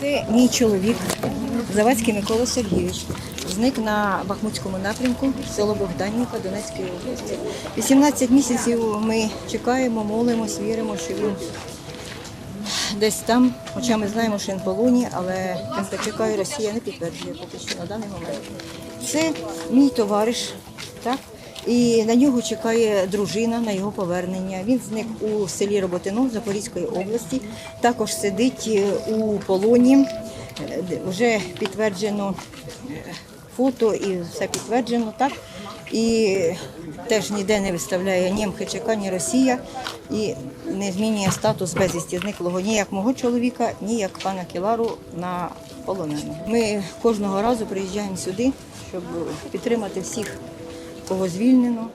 Це мій чоловік, Завадський Микола Сергійович. Зник на Бахмутському напрямку, село Богданівка Донецької області. 18 місяців ми чекаємо, молимось, віримо, що він десь там, хоча ми знаємо, що він в полоні, але чекає Росія не підтверджує поки що на даний момент. Це мій товариш, так? І на нього чекає дружина на його повернення. Він зник у селі Роботино Запорізької області. Також сидить е, у полоні. Е, Вже підтверджено е, фото і все підтверджено, так? І теж ніде не виставляє ні МХЧК, ні Росія і не змінює статус безвісті зниклого ні як мого чоловіка, ні як пана Кілару на полоненого. Ми кожного разу приїжджаємо сюди, щоб підтримати всіх, кого звільнено.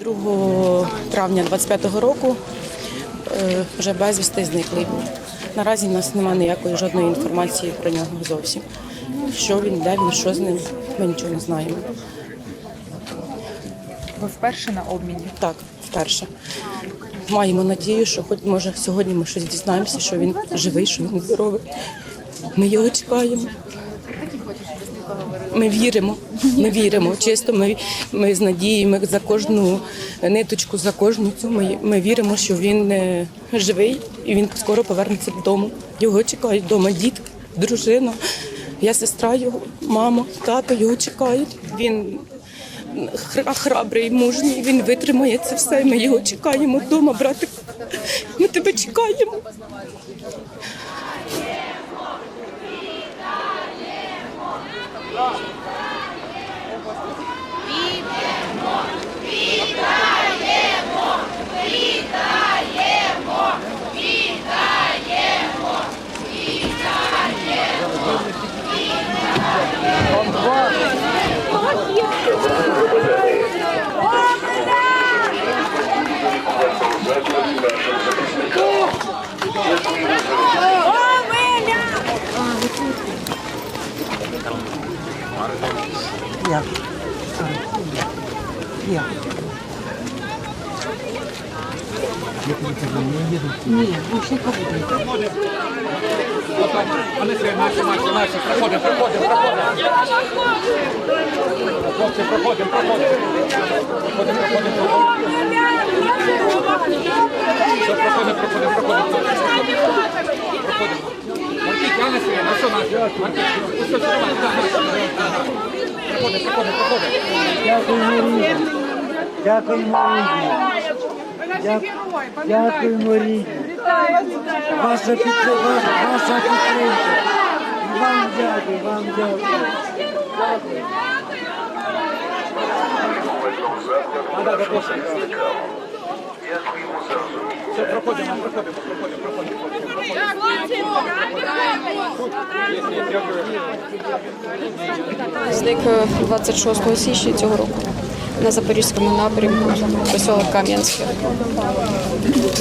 2 травня 25-го року е, вже безвісти зниклий був. Наразі в нас немає ніякої жодної інформації про нього зовсім. Що він, де він, що з ним, ми нічого не знаємо. Ви вперше на обміні? Так, вперше. Маємо надію, що хоч може сьогодні ми щось дізнаємося, що він живий, що він здоровий. Ми його чекаємо. Ми віримо, ми віримо. Чисто ми, ми з надією, ми за кожну ниточку, за кожну цю ми, ми віримо, що він е, живий і він скоро повернеться додому. Його чекають вдома діти, дружина, я сестра його, мама, тато його чекають. Він храбрий, мужній, він витримає це все. Ми його чекаємо вдома, братик. Ми тебе чекаємо. Вони це наші, наші, наші. Проходимо, проходимо, проходимо. Хлопці, проходимо, проходимо. Проходимо, проходимо. Все, проходимо, проходимо, проходимо. Проходимо. Маркік, я не своє, ну що наш? Маркік, ну що, що, давай, да, да, да, да. Проходимо, проходимо, проходимо. Дякуємо Ріді. Дякуємо Ріді. Дякуємо Ріді. Ваша підтримка. Ваша підтримка. Вам дякую, вам дякую. А, да, да, прошу. Все, проходимо, проходимо, проходимо, проходимо. Зник е, 26 січня цього року на Запорізькому напрямку, поселок Кам'янське.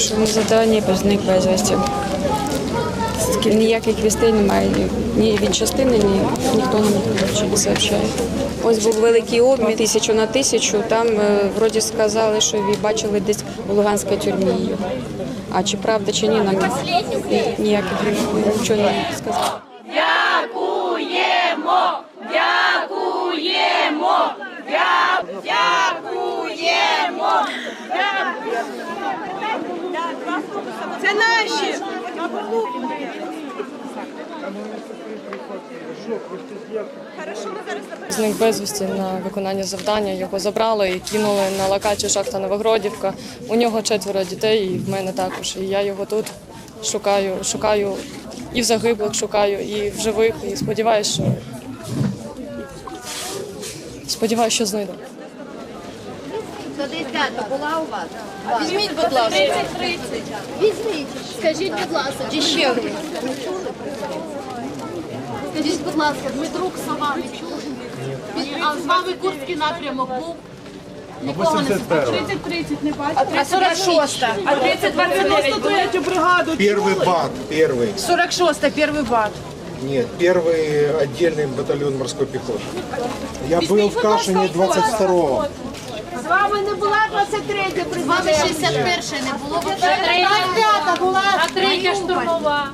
Тому завдання зник безвісті. Ніяких вістей немає ні- ні від частини, ні ніхто не сообщає. Ось був великий обмін тисячу на тисячу. Там е, вроді сказали, що ви бачили десь в Луганській тюрмі його. А чи правда, чи ні, нам ні- ніяких нічого не сказали. Це наші. Зник безвісті на виконання завдання. Його забрали і кинули на локацію шахта Новогродівка. У нього четверо дітей, і в мене також. І я його тут шукаю, шукаю і в загиблих шукаю, і в живих. І сподіваюся, що сподіваюся, що знайду. була у вас? Візьміть, будь ласка. 30-30. Візьміть. Скажіть, будь ласка, чи ще ви? Скажіть, будь ласка, Дмитрук Сова ви чули? А з вами Курський напрямок був? Нікого не 30-30 не бачите. А 46 а 30-29 бригаду Первый БАТ, первый. 46 перший бат. Нет, первый отдельный батальон морской пехоты. Я был в Кашине 22-го. З вами не була 23 бригада? 61 не було. 35 була. А третя штурмова.